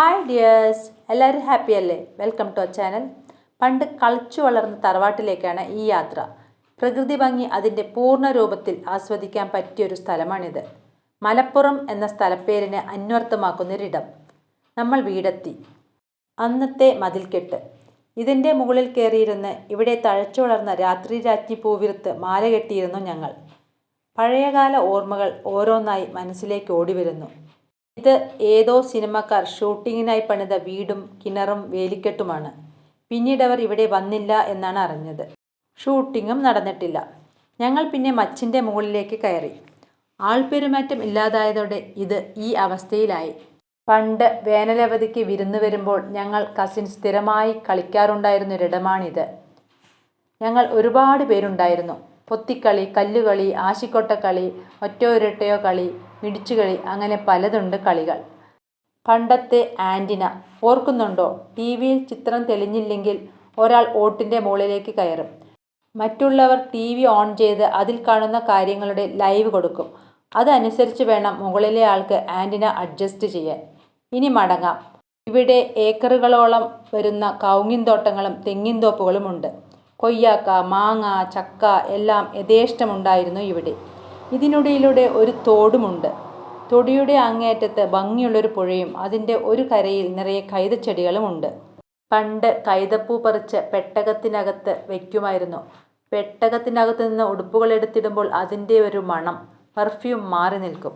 Hi dears എല്ലാവരും happy അല്ലേ? Welcome to channel പണ്ട് കളിച്ചു വളർന്ന തറവാട്ടിലേക്കാണ് ഈ യാത്ര. പ്രകൃതി ഭംഗി അതിന്റെ പൂർണ രൂപത്തിൽ ആസ്വദിക്കാൻ പറ്റിയൊരു സ്ഥലമാണിത്. മലപ്പുറം എന്ന സ്ഥലപ്പേരിനെ അന്വർത്ഥമാക്കുന്നൊരിടം നമ്മൾ വീടെത്തി. അന്നത്തെ മതിൽക്കെട്ട്. ഇതിന്റെ മുകളിൽ കയറിയിരുന്ന് ഇവിടെ തഴച്ചു വളർന്ന രാത്രി രാജ്ഞി പൂവിരുത്ത് മാല കെട്ടിയിരുന്നു ഞങ്ങൾ. പഴയകാല ഓർമ്മകൾ ഓരോന്നായി മനസ്സിലേക്ക് ഓടിവരുന്നു. ഇത് ഏതോ സിനിമക്കാർ ഷൂട്ടിങ്ങിനായി പണിത വീടും കിണറും വേലിക്കെട്ടുമാണ്. പിന്നീട് അവർ ഇവിടെ വന്നില്ല എന്നാണ് അറിഞ്ഞത്. ഷൂട്ടിങ്ങും നടന്നിട്ടില്ല. ഞങ്ങൾ പിന്നെ മച്ചിന്റെ മുകളിലേക്ക് കയറി. ആൾപെരുമാറ്റം ഇല്ലാതായതോടെ ഇത് ഈ അവസ്ഥയിലായി. പണ്ട് വേനലവധിക്ക് വിരുന്ന് വരുമ്പോൾ ഞങ്ങൾ കസിൻ സ്ഥിരമായി കളിക്കാറുണ്ടായിരുന്നൊരിടമാണിത്. ഞങ്ങൾ ഒരുപാട് പേരുണ്ടായിരുന്നു. പൊത്തിക്കളി കല്ലുകളി ആശിക്കൊട്ടക്കളി ഒറ്റയൊരട്ടയോ കളി മിടിച്ചുകളി അങ്ങനെ പലതുണ്ട് കളികൾ. പണ്ടത്തെ ആന്റിന ഓർക്കുന്നുണ്ടോ? ടി വിയിൽ ചിത്രം തെളിഞ്ഞില്ലെങ്കിൽ ഒരാൾ ഓട്ടിന്റെ മുകളിലേക്ക് കയറും. മറ്റുള്ളവർ ടി വി ഓൺ ചെയ്ത് അതിൽ കാണുന്ന കാര്യങ്ങളുടെ ലൈവ് കൊടുക്കും. അതനുസരിച്ച് വേണം മുകളിലെ ആൾക്ക് ആന്റിന അഡ്ജസ്റ്റ് ചെയ്യാൻ. ഇനി മടങ്ങാം. ഇവിടെ ഏക്കറുകളോളം വരുന്ന കൗങ്ങിൻതോട്ടങ്ങളും തെങ്ങിൻതോപ്പുകളുമുണ്ട് കൊയ്യാക്ക മാങ്ങ ചക്ക എല്ലാം യഥേഷ്ടമുണ്ടായിരുന്നു ഇവിടെ. ഇതിനിടയിലൂടെ ഒരു തോടുമുണ്ട്. തൊടിയുടെ അങ്ങേയറ്റത്ത് ഭംഗിയുള്ളൊരു പുഴയും അതിന്റെ ഒരു കരയിൽ നിറയെ കൈതച്ചെടികളുമുണ്ട്. പണ്ട് കൈതപ്പൂ പറിച്ച് പെട്ടകത്തിനകത്ത് വയ്ക്കുമായിരുന്നു പെട്ടകത്തിനകത്ത് നിന്ന് ഉടുപ്പുകൾ എടുത്തിടുമ്പോൾ അതിന്റെ ഒരു മണം പെർഫ്യൂം മാറി നിൽക്കും.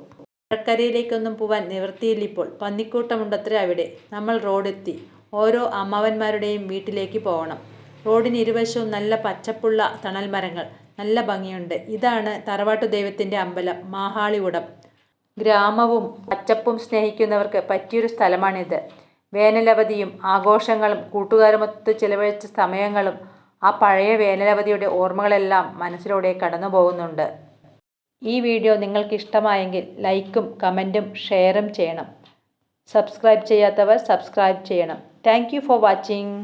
കടക്കരയിലേക്കൊന്നും പോവാൻ നിവൃത്തിയില്ലിപ്പോൾ. പന്നിക്കൂട്ടമുണ്ടത്രേ അവിടെ. നമ്മൾ റോഡെത്തി. ഓരോ അമ്മാവന്മാരുടെയും വീട്ടിലേക്ക് പോകണം. റോഡിന് ഇരുവശവും നല്ല പച്ചപ്പുള്ള തണൽ മരങ്ങൾ നല്ല ഭംഗിയുണ്ട്. ഇതാണ് തറവാട്ടു ദൈവത്തിന്റെ അമ്പലം മാഹാളികുടം ഗ്രാമവും പച്ചപ്പും സ്നേഹിക്കുന്നവർക്ക് പറ്റിയൊരു സ്ഥലമാണിത്. വേനലവധിയും ആഘോഷങ്ങളും കൂട്ടുകാരുമൊത്ത് ചിലവഴിച്ച സമയങ്ങളും ആ പഴയ വേനലവധിയുടെ ഓർമ്മകളെല്ലാം മനസ്സിലൂടെ കടന്നു പോകുന്നുണ്ട് ഈ വീഡിയോ നിങ്ങൾക്ക് ഇഷ്ടമായെങ്കിൽ ലൈക്കും കമന്റും ഷെയറും ചെയ്യണം. സബ്സ്ക്രൈബ് ചെയ്യാത്തവർ സബ്സ്ക്രൈബ് ചെയ്യണം. Thank for watching.